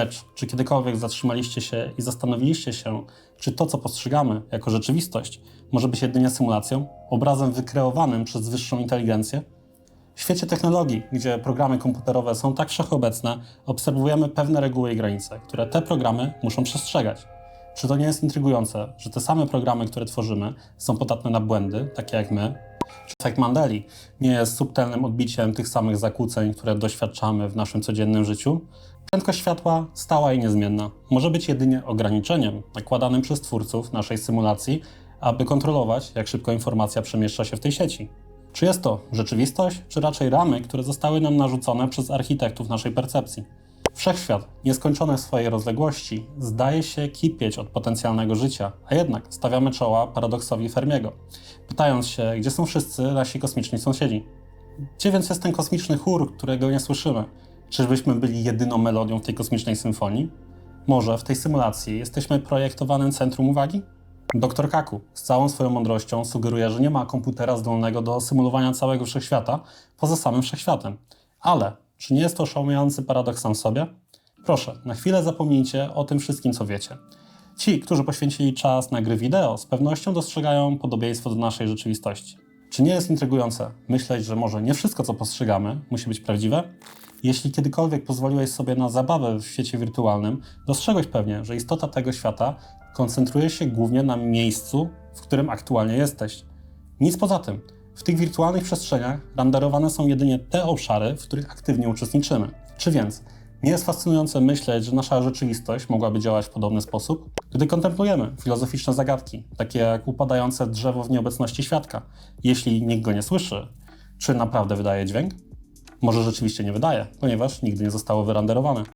Lecz czy kiedykolwiek zatrzymaliście się i zastanowiliście się, czy to, co postrzegamy jako rzeczywistość, może być jedynie symulacją, obrazem wykreowanym przez wyższą inteligencję? W świecie technologii, gdzie programy komputerowe są tak wszechobecne, obserwujemy pewne reguły i granice, które te programy muszą przestrzegać. Czy to nie jest intrygujące, że te same programy, które tworzymy, są podatne na błędy, takie jak my? Czy efekt Mandeli nie jest subtelnym odbiciem tych samych zakłóceń, które doświadczamy w naszym codziennym życiu? Prędkość światła, stała i niezmienna, może być jedynie ograniczeniem nakładanym przez twórców naszej symulacji, aby kontrolować, jak szybko informacja przemieszcza się w tej sieci. Czy jest to rzeczywistość, czy raczej ramy, które zostały nam narzucone przez architektów naszej percepcji? Wszechświat, nieskończony w swojej rozległości, zdaje się kipieć od potencjalnego życia, a jednak stawiamy czoła paradoksowi Fermiego, pytając się, gdzie są wszyscy nasi kosmiczni sąsiedzi. Gdzie więc jest ten kosmiczny chór, którego nie słyszymy? Czyżbyśmy byli jedyną melodią w tej kosmicznej symfonii? Może w tej symulacji jesteśmy projektowanym centrum uwagi? Doktor Kaku z całą swoją mądrością sugeruje, że nie ma komputera zdolnego do symulowania całego wszechświata poza samym wszechświatem. Ale czy nie jest to oszałamiający paradoks sam w sobie? Proszę, na chwilę zapomnijcie o tym wszystkim, co wiecie. Ci, którzy poświęcili czas na gry wideo, z pewnością dostrzegają podobieństwo do naszej rzeczywistości. Czy nie jest intrygujące myśleć, że może nie wszystko, co postrzegamy, musi być prawdziwe? Jeśli kiedykolwiek pozwoliłeś sobie na zabawę w świecie wirtualnym, dostrzegłeś pewnie, że istota tego świata koncentruje się głównie na miejscu, w którym aktualnie jesteś. Nic poza tym. W tych wirtualnych przestrzeniach renderowane są jedynie te obszary, w których aktywnie uczestniczymy. Czy więc nie jest fascynujące myśleć, że nasza rzeczywistość mogłaby działać w podobny sposób? Gdy kontemplujemy filozoficzne zagadki, takie jak upadające drzewo w nieobecności świadka, jeśli nikt go nie słyszy, czy naprawdę wydaje dźwięk? Może rzeczywiście nie wydaje, ponieważ nigdy nie zostało wyrenderowane.